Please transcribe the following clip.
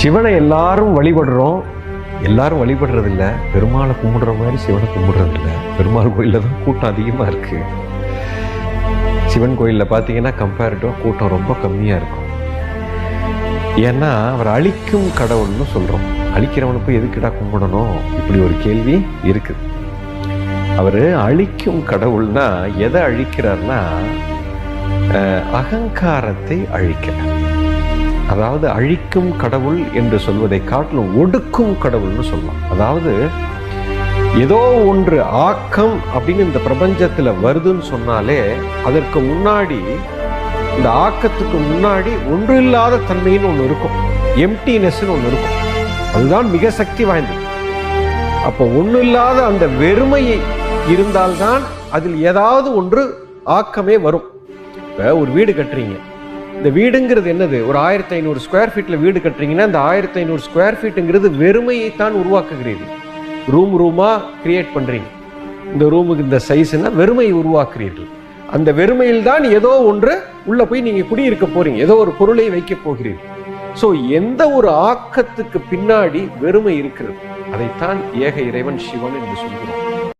சிவனை எல்லாரும் வழிபடுறோம். எல்லாரும் வழிபடுறதில்ல. பெருமாளை கும்பிடுற மாதிரி சிவனை கும்பிடுறதில்ல. பெருமாள் கோயிலில் தான் கூட்டம் அதிகமாக இருக்கு. சிவன் கோயிலில் பார்த்தீங்கன்னா கம்பேரிட்டிவாக கூட்டம் ரொம்ப கம்மியாக இருக்கும். ஏன்னா அவர் அழிக்கும் கடவுள்னு சொல்கிறோம் அழிக்கிறவனை போய் எதுக்குடா கும்பிடணும்? இப்படி ஒரு கேள்வி இருக்குது அவர் அழிக்கும் கடவுள்னா எதை அழிக்கிறார்னா அகங்காரத்தை அழிக்கிறார். அதாவது அழிக்கும் கடவுள் என்று சொல்வதை காட்டிலும் ஒடுக்கும் கடவுள்னு சொல்லலாம். அதாவது ஏதோ ஒன்று ஆக்கம் அப்படின்னு இந்த பிரபஞ்சத்தில் வருதுன்னு சொன்னாலே அதற்கு முன்னாடி இந்த ஆக்கத்துக்கு முன்னாடி ஒன்று இல்லாத தன்மைன்னு ஒன்று இருக்கும். எம்டினஸ்ன்னு ஒன்று இருக்கும். அதுதான் மிக சக்தி வாய்ந்தது. அப்போ ஒன்றும் இல்லாத அந்த வெறுமையை இருந்தால்தான் அதில் ஏதாவது ஒன்று ஆக்கமே வரும். இப்போ ஒரு வீடு கட்டுறீங்க. இந்த வீடுங்கிறது என்னது? ஒரு ஆயிரத்தி ஐநூறு ஸ்கொயர் ஃபீட்ல வீடு கட்டுறீங்கன்னா இந்த ஆயிரத்தி ஐநூறு ஸ்கொயர் ஃபீட்டுங்கிறது வெறுமையை தான் உருவாக்குகிறீர்கள் ரூம் ரூமா கிரியேட் பண்றீங்க. இந்த ரூமுக்கு இந்த சைஸ்னா வெறுமையை உருவாக்குறீர்கள். அந்த வெறுமையில் தான் ஏதோ ஒன்று உள்ள போய் நீங்க குடியிருக்க போறீங்க. ஏதோ ஒரு பொருளை வைக்க போகிறீர்கள். ஸோ எந்த ஒரு ஆக்கத்துக்கு பின்னாடி வெறுமை இருக்கிறது? அதைத்தான் ஏக இறைவன் சிவன் என்று சொல்கிறோம்